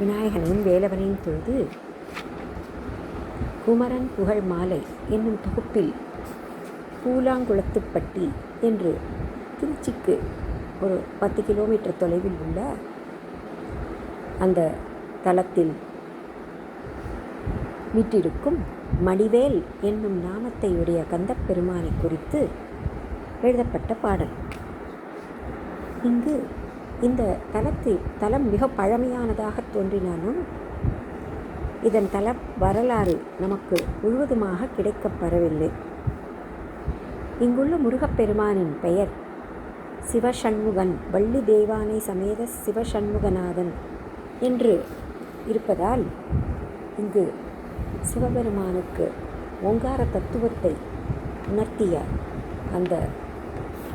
விநாயகனையும் வேலவனையும் தொழுது குமரன் புகழ் மாலை என்னும் தொகுப்பில் பூலாங்குளத்துப்பட்டி என்று திருச்சிக்கு ஒரு பத்து கிலோமீட்டர் தொலைவில் உள்ள அந்த தளத்தில் விட்டிருக்கும் மடிவேல் என்னும் நாமத்தையுடைய கந்தப்பெருமானை குறித்து எழுதப்பட்ட பாடல். இங்கு இந்த தலத்தில் தலம் மிக பழமையானதாக தோன்றினாலும் இதன் தல வரலாறு நமக்கு முழுவதுமாக கிடைக்கப்பெறவில்லை இங்குள்ள முருகப்பெருமானின் பெயர் சிவசண்முகன் வள்ளி தேவானை சமேத சிவசண்முகநாதன் என்று இருப்பதால் இங்கு சிவபெருமானுக்கு ஓங்கார தத்துவத்தை உணர்த்திய அந்த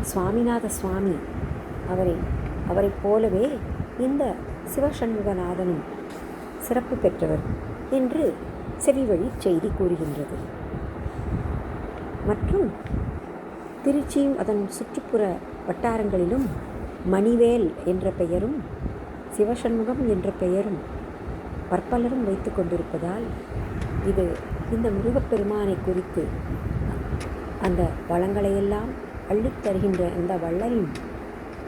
சுவாமிநாத சுவாமி அவரை அவரைப் போலவே இந்த சிவசண்முகநாதனும் சிறப்பு பெற்றவர் என்று செவிவழி செய்தி கூறுகின்றது. மற்றும் திருச்சியும் அதன் சுற்றுப்புற வட்டாரங்களிலும் மணிவேல் என்ற பெயரும் சிவசண்முகம் என்ற பெயரும் பற்பலரும் வைத்து கொண்டிருப்பதால் இது இந்த முருகப்பெருமானை குறித்து அந்த வளங்களையெல்லாம் அள்ளித் தருகின்ற இந்த வள்ளலின்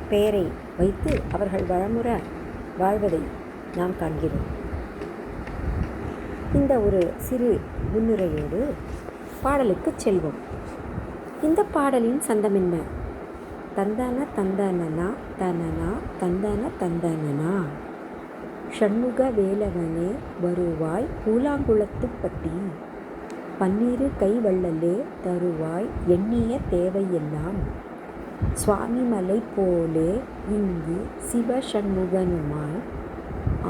பெயரை வைத்து அவர்கள் வளமுற வாழ்வதை நாம் காண்கிறோம். இந்த ஒரு சிறு முன்னுரையோடு பாடலுக்கு செல்வோம். இந்த பாடலின் சந்தம் என்ன? தந்தன தந்தனனா தனனா தந்தன தந்தனனா. ஷண்முக வேலவனே வருவாய் பூலாங்குளத்துப்பட்டி பன்னீரு கைவள்ளலே தருவாய் எண்ணிய தேவையெல்லாம். சுவாமிமலை போலே இங்கு சிவசண்முகனுமாய்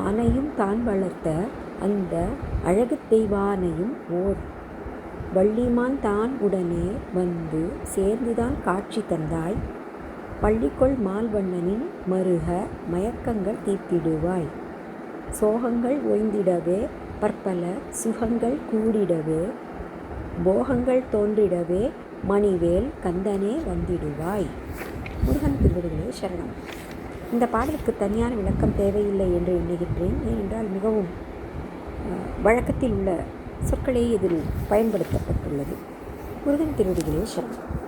ஆனையும் தான் வளர்த்த அந்த அழகு தெய்வானையும் ஓர் வள்ளிமான் தான் உடனே வந்து சேர்ந்துதான் காட்சி தந்தாய். பள்ளிக்கொள் மால்வண்ணனின் மருக மயக்கங்கள் தீர்த்திடுவாய். சோகங்கள் ஓய்ந்திடவே பற்பல சுகங்கள் கூடிடவே போகங்கள் தோன்றிடவே மணிவேல் கந்தனே வந்திடுவாய். முருகன் திருவடிகளே சரணம். இந்த பாடலுக்கு தனியான விளக்கம் தேவையில்லை என்று எண்ணுகின்றேன். ஏனென்றால் மிகவும் வழக்கத்தில் உள்ள சொற்களே இதில் பயன்படுத்தப்பட்டுள்ளது. முருகன் திருவடிகளே சரணம்.